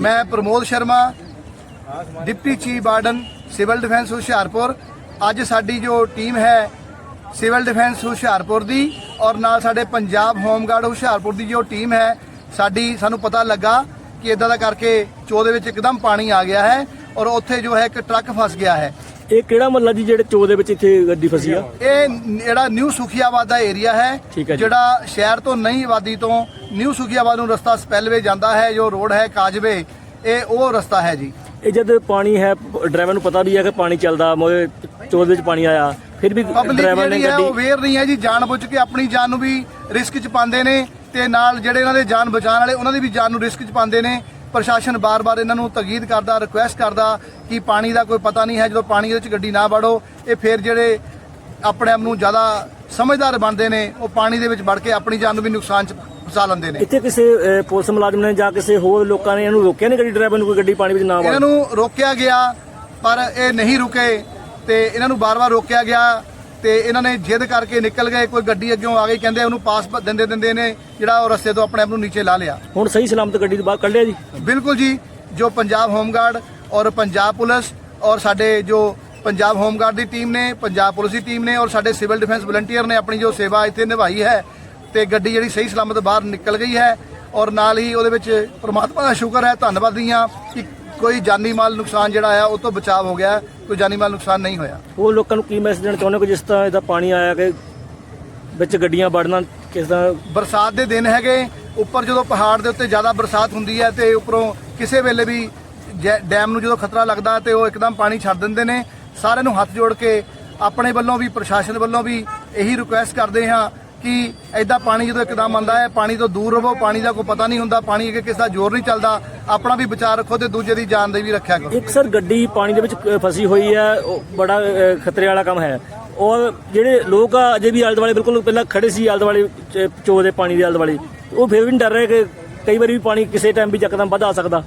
ਮੈਂ Pramod Sharma, deputy chief warden civil defence Hoshiarpur. ਅੱਜ ਸਾਡੀ ਜੋ ਟੀਮ ਹੈ ਸਿਵਲ ਡਿਫੈਂਸ ਹੁਸ਼ਿਆਰਪੁਰ ਦੀ ਔਰ ਨਾਲ ਸਾਡੇ ਪੰਜਾਬ ਹੋਮਗਾਰਡ ਹੁਸ਼ਿਆਰਪੁਰ ਦੀ ਜੋ ਟੀਮ ਹੈ, ਸਾਡੀ ਸਾਨੂੰ ਪਤਾ ਲੱਗਾ ਕਿ ਇਦਾਂ ਦਾ ਕਰਕੇ ਚੋ ਦੇ ਵਿੱਚ ਇੱਕਦਮ ਪਾਣੀ ਆ ਗਿਆ ਹੈ ਔਰ ਉੱਥੇ ਜੋ ਹੈ ਇੱਕ ਟਰੱਕ ਫਸ ਗਿਆ ਹੈ। ਇਹ ਕਿਹੜਾ ਮਹੱਲਾ ਜੀ ਜਿਹੜੇ ਚੋ ਦੇ ਵਿੱਚ ਇੱਥੇ ਗੱਡੀ ਫਸੀ ਆ? ਇਹ ਜਿਹੜਾ ਨਿਊ ਸੁਖੀਆਬਾਦ ਦਾ ਏਰੀਆ ਹੈ। ਜਿਹੜਾ ਸ਼ਹਿਰ ਤੋਂ ਨਈ ਆਬਾਦੀ ਤੋਂ ਨਿਊ ਸੁਖੀਆਬਾਦ ਨੂੰ ਰਸਤਾ ਸਪੈਲਵੇ ਜਾਂਦਾ ਹੈ ਜੋ ਰੋਡ ਹੈ ਕਾਜਵੇ ਇਹ ਉਹ ਰਸਤਾ ਹੈ ਜੀ। ਇਹ ਜਦ ਪਾਣੀ ਹੈ ਡਰਾਈਵਰ ਨੂੰ ਪਤਾ ਵੀ ਹੈ ਕਿ ਪਾਣੀ ਚੱਲਦਾ ਮੋਏ ਚੋ ਦੇ ਵਿੱਚ ਪਾਣੀ ਆਇਆ ਫਿਰ ਵੀ ਡਰਾਈਵਰ ਨੇ ਹੈ ਉਹ ਗੱਡੀ ਵੇਅਰ ਨਹੀਂ ਹੈ ਜੀ ਜਾਣਬੁੱਝ ਕੇ ਆਪਣੀ ਜਾਨ ਨੂੰ ਵੀ ਰਿਸਕ 'ਚ ਪਾਉਂਦੇ ਨੇ ਤੇ ਨਾਲ ਜਿਹੜੇ ਇਹਨਾਂ ਦੇ ਜਾਨ ਬਚਾਉਣ ਵਾਲੇ ਉਹਨਾਂ ਦੀ ਵੀ ਜਾਨ ਨੂੰ ਰਿਸਕ 'ਚ ਪਾਉਂਦੇ ਨੇ। ਪ੍ਰਸ਼ਾਸਨ ਬਾਰ-ਬਾਰ ਇਹਨਾਂ ਨੂੰ ਤਕੀਦ ਕਰਦਾ ਰਿਕੁਐਸਟ ਕਰਦਾ ਕਿ ਪਾਣੀ ਦਾ ਕੋਈ ਪਤਾ ਨਹੀਂ ਹੈ ਜਦੋਂ ਪਾਣੀ ਦੇ ਵਿੱਚ ਗੱਡੀ ਨਾ ਵੜੋ ਇਹ ਫਿਰ ਜਿਹੜੇ ਆਪਣੇ ਆਪ ਨੂੰ ਜ਼ਿਆਦਾ ਸਮਝਦਾਰ ਬਣਦੇ ਨੇ ਉਹ ਪਾਣੀ ਦੇ ਵਿੱਚ ਵੜ ਕੇ ਆਪਣੀ ਜਾਨ ਨੂੰ ਵੀ ਨੁਕਸਾਨ 'ਚ ਫਸਾ ਲੈਂਦੇ ਨੇ। ਇੱਥੇ ਕਿਸੇ ਪੁਲਿਸ ਮੁਲਾਜ਼ਮ ਨੇ ਜਾਂ ਕਿਸੇ ਹੋਰ ਲੋਕਾਂ ਨੇ ਇਹਨੂੰ ਰੋਕਿਆ ਨਹੀਂ ਗੱਡੀ ਡਰਾਈਵਰ ਨੂੰ ਕੋਈ ਗੱਡੀ ਪਾਣੀ ਵਿੱਚ ਨਾ ਵੜ ਇਹਨਾਂ ਨੂੰ ਰੋਕਿਆ ਗਿਆ ਪਰ ਇਹ ਨਹੀਂ ਰੁਕੇ ਤੇ ਇਹਨਾਂ ਨੂੰ ਬਾਰ-ਬਾਰ ਰੋਕਿਆ ਗਿਆ। ਤੇ ਇਹਨਾਂ ਨੇ ਜਿੱਦ ਕਰਕੇ ਨਿਕਲ ਗਏ ਕੋਈ ਗੱਡੀ ਅੱਗੋਂ ਆ ਗਈ ਕਹਿੰਦੇ ਉਹਨੂੰ ਪਾਸ ਦਿੰਦੇ ਦਿੰਦੇ ਨੇ ਜਿਹੜਾ ਉਹ ਰਸਤੇ ਤੋਂ ਆਪਣੇ ਆਪ ਨੂੰ ਨੀਚੇ ਲਾ ਲਿਆ। ਹੁਣ ਸਹੀ ਸਲਾਮਤ ਗੱਡੀ ਤੋਂ ਬਾਹਰ ਕੱਢਿਆ ਜੀ? ਬਿਲਕੁਲ ਜੀ ਜੋ ਪੰਜਾਬ ਹੋਮਗਾਰਡ ਔਰ ਪੰਜਾਬ ਪੁਲਿਸ ਔਰ ਸਾਡੇ ਜੋ ਪੰਜਾਬ ਹੋਮਗਾਰਡ ਦੀ ਟੀਮ ਨੇ ਪੰਜਾਬ ਪੁਲਿਸ ਦੀ ਟੀਮ ਨੇ ਔਰ ਸਾਡੇ ਸਿਵਲ ਡਿਫੈਂਸ ਵਲੰਟੀਅਰ ਨੇ ਆਪਣੀ ਜੋ ਸੇਵਾ ਇੱਥੇ ਨਿਭਾਈ ਹੈ ਤੇ ਗੱਡੀ ਜਿਹੜੀ ਸਹੀ ਸਲਾਮਤ ਬਾਹਰ ਨਿਕਲ ਗਈ ਹੈ ਔਰ ਨਾਲ ਹੀ ਉਹਦੇ ਵਿੱਚ ਪ੍ਰਮਾਤਮਾ ਦਾ ਸ਼ੁਕਰ ਹੈ ਧੰਨਵਾਦੀ ਹਾਂ ਕਿ ਕੋਈ ਜਾਨੀ ਮਾਲ ਨੁਕਸਾਨ ਜਿਹੜਾ ਆਇਆ ਉਹ ਤੋਂ ਬਚਾਅ ਹੋ ਗਿਆ ਕੋਈ ਜਾਨੀ ਮਾਲ ਨੁਕਸਾਨ ਨਹੀਂ ਹੋਇਆ। ਉਹ ਲੋਕਾਂ ਨੂੰ ਕੀ ਮੈਸੇਜ ਦੇਣਾ ਚਾਹੁੰਦੇ ਹੋ ਕਿ ਜਿਸ ਤਰ੍ਹਾਂ ਇਹਦਾ ਪਾਣੀ ਆਇਆ ਕਿ ਵਿੱਚ ਗੱਡੀਆਂ ਵੜਨਾ ਕਿਸ ਤਰ੍ਹਾਂ? ਬਰਸਾਤ ਦੇ ਦਿਨ ਹੈਗੇ ਉੱਪਰ ਜਦੋਂ ਪਹਾੜ ਦੇ ਉੱਤੇ ਜ਼ਿਆਦਾ ਬਰਸਾਤ ਹੁੰਦੀ ਹੈ ਤੇ ਉੱਪਰੋਂ ਕਿਸੇ ਵੇਲੇ ਵੀ ਡੈਮ ਨੂੰ ਜਦੋਂ ਖਤਰਾ ਲੱਗਦਾ ਤੇ ਉਹ ਇੱਕਦਮ ਪਾਣੀ ਛੱਡ ਦਿੰਦੇ ਨੇ। ਸਾਰਿਆਂ ਨੂੰ ਹੱਥ ਜੋੜ ਕੇ ਆਪਣੇ ਵੱਲੋਂ ਵੀ ਪ੍ਰਸ਼ਾਸਨ ਵੱਲੋਂ ਵੀ ਇਹੀ ਰਿਕੁਐਸਟ ਕਰਦੇ ਹਾਂ ਕਿ ਐਦਾਂ ਪਾਣੀ ਜਦੋਂ ਇੱਕਦਮ ਆਉਂਦਾ ਹੈ ਪਾਣੀ ਤੋਂ ਦੂਰ ਰਹੋ ਪਾਣੀ ਦਾ ਕੋਈ ਪਤਾ ਨਹੀਂ ਹੁੰਦਾ ਪਾਣੀ ਅੱਗੇ ਕਿਸੇ ਦਾ ਜ਼ੋਰ ਨਹੀਂ ਚੱਲਦਾ ਆਪਣਾ ਵੀ ਬਚਾਅ ਰੱਖੋ ਤੇ ਦੂਜੇ ਦੀ ਜਾਨ ਦੀ ਵੀ ਰੱਖਿਆ ਕਰੋ। ਇੱਕ ਸਰ ਗੱਡੀ ਪਾਣੀ ਦੇ ਵਿੱਚ ਫਸੀ ਹੋਈ ਹੈ ਉਹ ਬੜਾ ਖਤਰੇ ਵਾਲਾ ਕੰਮ ਹੈ। ਔਰ ਜਿਹੜੇ ਲੋਕ ਆ ਅਜੇ ਵੀ ਆਲੇ ਦੁਆਲੇ ਬਿਲਕੁਲ ਪਹਿਲਾਂ ਖੜੇ ਸੀ ਆਲੇ ਦੁਆਲੇ ਚ- ਦੇ ਪਾਣੀ ਦੇ ਆਲੇ ਦੁਆਲੇ ਉਹ ਫਿਰ ਵੀ ਨਹੀਂ ਡਰ ਰਹੇ ਕਿ ਕਈ ਵਾਰੀ ਵੀ ਪਾਣੀ ਕਿਸੇ ਟਾਈਮ ਵੀ ਯਕਦਮ ਵੱਧ ਆ ਸਕਦਾ।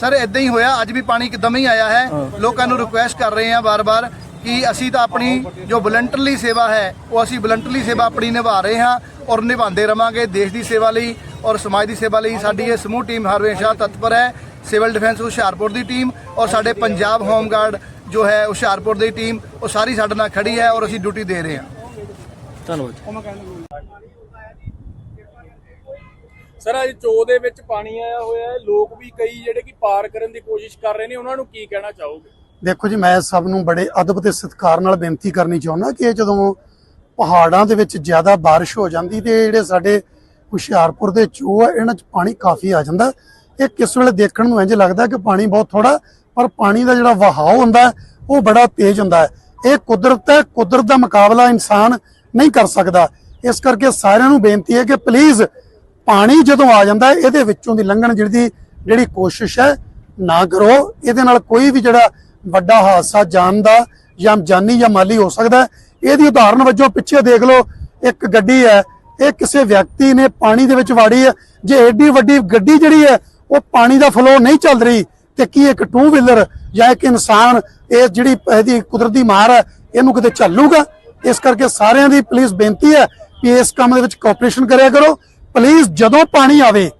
ਸਰ ਇਦਾਂ ਹੀ ਹੋਇਆ ਅੱਜ ਵੀ ਪਾਣੀ ਇੱਕਦਮ ਹੀ ਆਇਆ ਹੈ। ਲੋਕਾਂ ਨੂੰ ਰਿਕੁਐਸਟ ਕਰ ਰਹੇ ਹਾਂ ਬਾਰ-ਬਾਰ ਕਿ ਅਸੀਂ ਤਾਂ ਆਪਣੀ ਜੋ ਵਲੰਟਰਲੀ ਸੇਵਾ ਹੈ ਉਹ ਅਸੀਂ ਵਲੰਟਰਲੀ ਸੇਵਾ ਆਪਣੀ ਨਿਭਾ ਰਹੇ ਹਾਂ ਔਰ ਨਿਭਾਉਂਦੇ ਰਵਾਂਗੇ ਦੇਸ਼ ਦੀ ਸੇਵਾ ਲਈ ਔਰ ਸਮਾਜ ਦੀ ਸੇਵਾ ਲਈ। ਸਾਡੀ ਇਹ ਸਮੂਹ ਟੀਮ ਹਰ ਹਮੇਸ਼ਾ ਤਤਪਰ ਹੈ। ਸਿਵਲ ਡਿਫੈਂਸ ਹੁਸ਼ਿਆਰਪੁਰ ਦੀ ਟੀਮ ਔਰ ਸਾਡੇ ਪੰਜਾਬ ਹੋਮਗਾਰਡ ਜੋ ਹੈ ਹੁਸ਼ਿਆਰਪੁਰ ਦੀ ਟੀਮ ਉਹ ਸਾਰੀ ਸਾਡੇ ਨਾਲ ਖੜੀ ਹੈ ਔਰ ਅਸੀਂ ਡਿਊਟੀ ਦੇ ਰਹੇ ਹਾਂ। ਧੰਨਵਾਦ ਸਰ ਅੱਜ ਚੋ ਦੇ ਵਿੱਚ ਪਾਣੀ ਆਇਆ ਹੋਇਆ ਹੈ। ਲੋਕ ਵੀ ਕਈ ਜਿਹੜੇ ਕਿ ਪਾਰ ਕਰਨ ਦੀ ਕੋਸ਼ਿਸ਼ ਕਰ ਰਹੇ ਨੇ। ਉਹਨਾਂ ਨੂੰ ਕੀ ਕਹਿਣਾ ਚਾਹੋਗੇ? ਦੇਖੋ ਜੀ, ਮੈਂ ਸਭ ਨੂੰ ਬੜੇ ਅਦਬ ਤੇ ਸਤਿਕਾਰ ਨਾਲ ਬੇਨਤੀ ਕਰਨੀ ਚਾਹੁੰਦਾ ਕਿ ਜਦੋਂ ਪਹਾੜਾਂ ਦੇ ਵਿੱਚ ਜ਼ਿਆਦਾ ਬਾਰਿਸ਼ ਹੋ ਜਾਂਦੀ ਤੇ ਜਿਹੜੇ ਸਾਡੇ ਹੁਸ਼ਿਆਰਪੁਰ ਦੇ ਚੋਅ ਆ, ਇਹਨਾਂ 'ਚ ਪਾਣੀ ਕਾਫੀ ਆ ਜਾਂਦਾ। ਇਹ ਕਿਸ ਵੇਲੇ ਦੇਖਣ ਨੂੰ ਇੰਜ ਲੱਗਦਾ ਕਿ ਪਾਣੀ ਬਹੁਤ ਥੋੜਾ ਪਰ ਪਾਣੀ ਦਾ ਜਿਹੜਾ ਵਹਾਅ ਹੁੰਦਾ, ਉਹ ਬੜਾ ਤੇਜ਼ ਹੁੰਦਾ ਇਹ ਕੁਦਰਤ ਹੈ, ਕੁਦਰਤ ਦਾ ਮੁਕਾਬਲਾ ਇਨਸਾਨ ਨਹੀਂ ਕਰ ਸਕਦਾ। ਇਸ ਕਰਕੇ ਸਾਰਿਆਂ ਨੂੰ ਬੇਨਤੀ ਹੈ ਕਿ ਪਲੀਜ਼ ਪਾਣੀ ਜਦੋਂ ਆ ਜਾਂਦਾ ਇਹਦੇ ਵਿੱਚੋਂ ਦੀ ਲੰਘਣ ਜਿਹੜੀ ਜਿਹੜੀ ਕੋਸ਼ਿਸ਼ ਹੈ, ਨਾ ਕਰੋ। ਇਹਦੇ ਨਾਲ ਕੋਈ ਵੀ ਜਿਹੜਾ ਵੱਡਾ ਹਾਦਸਾ ਜਾਨ ਦਾ ਜਾਂ ਜਾਨੀ ਜਾਂ ਮਾਲੀ ਹੋ ਸਕਦਾ ਇਹਦੀ ਉਦਾਹਰਨ ਵਜੋਂ ਪਿੱਛੇ ਦੇਖ ਲਓ, ਇੱਕ ਗੱਡੀ ਹੈ, ਇਹ ਕਿਸੇ ਵਿਅਕਤੀ ਨੇ ਪਾਣੀ ਦੇ ਵਿੱਚ ਵਾੜੀ ਹੈ। ਜੇ ਏਡੀ ਵੱਡੀ ਗੱਡੀ ਜਿਹੜੀ ਹੈ, ਉਹ ਪਾਣੀ ਦਾ ਫਲੋ ਨਹੀਂ ਚੱਲ ਰਹੀ, ਤੇ ਕੀ ਇੱਕ ਟੂ ਵੀਲਰ ਜਾਂ ਇੱਕ ਇਨਸਾਨ ਇਹ ਜਿਹੜੀ ਇਹਦੀ ਕੁਦਰਤੀ ਮਾਰ ਹੈ, ਇਹਨੂੰ ਕਿਤੇ ਝੱਲੂਗਾ? ਇਸ ਕਰਕੇ ਸਾਰਿਆਂ ਦੀ ਪਲੀਜ਼ ਬੇਨਤੀ ਹੈ ਕਿ ਇਸ ਕੰਮ ਦੇ ਵਿੱਚ ਕੋਆਪਰੇਸ਼ਨ ਕਰਿਆ ਕਰੋ। ਪਲੀਜ਼ ਜਦੋਂ ਪਾਣੀ ਆਵੇ,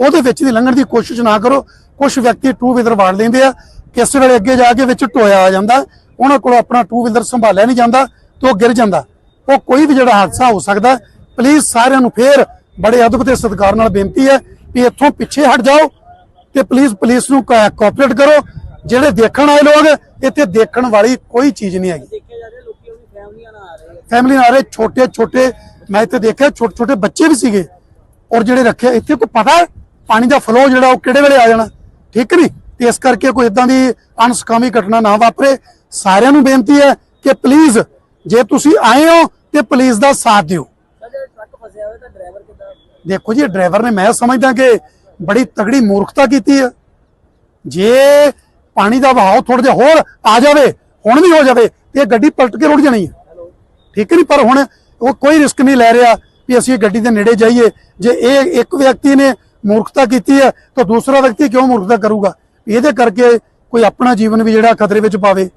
ਉਹਦੇ ਵਿੱਚ ਦੀ ਲੰਘਣ ਦੀ ਕੋਸ਼ਿਸ਼ ਨਾ ਕਰੋ। ਕੁਝ ਵਿਅਕਤੀ ਟੂ ਵੀਲਰ ਵਾੜ ਲੈਂਦੇ ਆ। ਕਿਸੇ ਵੇਲੇ ਅੱਗੇ ਜਾ ਕੇ ਵਿੱਚ ਟੋਇਆ ਆ ਜਾਂਦਾ ਉਹਨਾਂ ਕੋਲ ਆਪਣਾ ਟੂ ਵੀਲਰ ਸੰਭਾਲਿਆ ਨਹੀਂ ਜਾਂਦਾ ਤੇ ਉਹ ਗਿਰ ਜਾਂਦਾ। ਉਹ ਕੋਈ ਵੀ ਜਿਹੜਾ ਹਾਦਸਾ ਹੋ ਸਕਦਾ ਪਲੀਜ਼ ਸਾਰਿਆਂ ਨੂੰ ਫੇਰ ਬੜੇ ਅਦਬ ਤੇ ਸਤਿਕਾਰ ਨਾਲ ਬੇਨਤੀ ਹੈ ਕਿ ਇੱਥੋਂ ਪਿੱਛੇ ਹਟ ਜਾਓ ਤੇ ਪਲੀਜ਼ ਪੁਲਿਸ ਨੂੰ ਕੋਆਪਰੇਟ ਕਰੋ। ਜਿਹੜੇ ਦੇਖਣ ਆਏ ਲੋਕ ਇੱਥੇ ਦੇਖਣ ਵਾਲੀ ਕੋਈ ਚੀਜ਼ ਨਹੀਂ ਹੈਗੀ। ਫੈਮਿਲੀ ਨਾਲ ਆ ਰਹੇ ਛੋਟੇ ਛੋਟੇ ਮੈਂ ਇੱਥੇ ਦੇਖਿਆ ਛੋਟੇ ਛੋਟੇ ਬੱਚੇ ਵੀ ਸੀਗੇ। ਔਰ ਜਿਹੜੇ ਰੱਖੇ ਇੱਥੇ ਕੋਈ ਪਤਾ ਪਾਣੀ ਦਾ ਫਲੋ ਜਿਹੜਾ ਉਹ ਕਿਹੜੇ ਵੇਲੇ ਆ ਜਾਣਾ? ਠੀਕ ਨਹੀਂ? ਤੇ ਇਸ ਕਰਕੇ ਕੋਈ ਇਦਾਂ ਦੀ ਅਨਸਕਾਮੀ ਘਟਨਾ ਨਾ ਵਾਪਰੇ। ਸਾਰਿਆਂ ਨੂੰ ਬੇਨਤੀ ਹੈ ਕਿ ਪਲੀਜ਼ ਜੇ ਤੁਸੀਂ ਆਏ ਹੋ ਤੇ ਪਲੀਜ਼ ਦਾ ਸਾਥ ਦਿਓ। ਦੇਖੋ ਜੀ ਡਰਾਈਵਰ ਨੇ ਮੈਂ ਸਮਝਦਾ ਕਿ ਬੜੀ ਤਗੜੀ ਮੂਰਖਤਾ ਕੀਤੀ ਹੈ। ਜੇ ਪਾਣੀ ਦਾ ਵਹਾਅ ਥੋੜਾ ਜਿਹਾ ਹੋਰ ਆ ਜਾਵੇ ਹੁਣ ਵੀ ਹੋ ਜਾਵੇ ਤੇ ਇਹ ਗੱਡੀ ਪਲਟ ਕੇ ਰੁੜ ਜਾਣੀ ਹੈ। ਠੀਕ ਨਹੀਂ ਪਰ ਹੁਣ ਉਹ ਕੋਈ ਰਿਸਕ ਨਹੀਂ ਲੈ ਰਿਹਾ ਵੀ ਅਸੀਂ ਇਹ ਗੱਡੀ ਦੇ ਨੇੜੇ ਜਾਈਏ। ਜੇ ਇਹ ਇੱਕ ਵਿਅਕਤੀ ਨੇ ਮੂਰਖਤਾ ਕੀਤੀ ਹੈ ਤਾਂ ਦੂਸਰਾ ਵਿਅਕਤੀ ਕਿਉਂ ਮੂਰਖਤਾ ਕਰੂਗਾ? ਇਹਦੇ ਕਰਕੇ ਕੋਈ ਆਪਣਾ ਜੀਵਨ ਵੀ ਜਿਹੜਾ ਖਤਰੇ ਵਿੱਚ ਪਾਵੇ।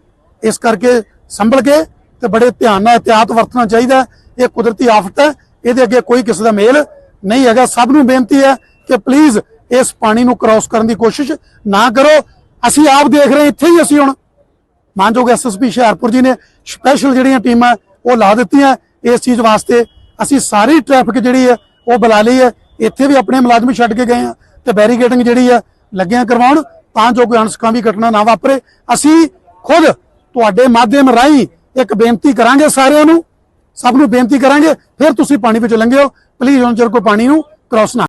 ਇਸ ਕਰਕੇ ਸੰਭਲ ਕੇ ਤੇ ਬੜੇ ਧਿਆਨ ਨਾਲ ਇhtiyਾਤ ਵਰਤਣਾ ਚਾਹੀਦਾ ਇਹ ਕੁਦਰਤੀ ਆਫਤ ਹੈ। ਇਹਦੇ ਅੱਗੇ ਕੋਈ ਕਿਸੇ ਦਾ ਮੇਲ ਨਹੀਂ ਹੈਗਾ। ਸਭ ਨੂੰ ਬੇਨਤੀ ਹੈ ਕਿ ਪਲੀਜ਼ ਇਸ ਪਾਣੀ ਨੂੰ ਕ੍ਰਾਸ ਕਰਨ ਦੀ ਕੋਸ਼ਿਸ਼ ਨਾ ਕਰੋ। ਅਸੀਂ ਆਪ ਦੇਖ ਰਹੇ ਇੱਥੇ ਹੀ ਅਸੀਂ ਹੁਣ ਮਾਨਯੋਗ ਐਸਐਸਪੀ ਹੁਸ਼ਿਆਰਪੁਰ ਜੀ ਨੇ ਸਪੈਸ਼ਲ ਜਿਹੜੀਆਂ ਟੀਮਾਂ ਉਹ ਲਾ ਦਿੱਤੀਆਂ। ਇਸ ਚੀਜ਼ ਵਾਸਤੇ ਅਸੀਂ ਸਾਰੀ ਟ੍ਰੈਫਿਕ ਜਿਹੜੀ ਹੈ, ਉਹ ਬੁਲਾ ਲਈ ਹੈ। ਇੱਥੇ ਵੀ ਆਪਣੇ ਮੁਲਾਜ਼ਮ ਛੱਡ ਕੇ ਗਏ ਆ ਤੇ ਬੈਰੀਕੇਡਿੰਗ ਜਿਹੜੀ ਹੈ, ਲੱਗਿਆ ਕਰਵਾਉਣ। ਤਾਂ ਜੋ ਕੋਈ ਅਣਸੁਖਾਵੀ ਘਟਨਾ ਨਾ ਵਾਪਰੇ। ਅਸੀਂ ਖੁਦ ਤੁਹਾਡੇ ਮਾਧਿਅਮ ਰਾਹੀਂ ਇੱਕ ਬੇਨਤੀ ਕਰਾਂਗੇ ਸਾਰਿਆਂ ਨੂੰ। ਸਭ ਨੂੰ ਬੇਨਤੀ ਕਰਾਂਗੇ। ਫਿਰ ਤੁਸੀਂ ਪਾਣੀ ਵਿੱਚ ਲੰਘਿਓ। ਪਲੀਜ਼ ਹੁਣ ਚਿਰ ਕੋਈ ਪਾਣੀ ਨੂੰ ਕ੍ਰਾਸ ਨਾ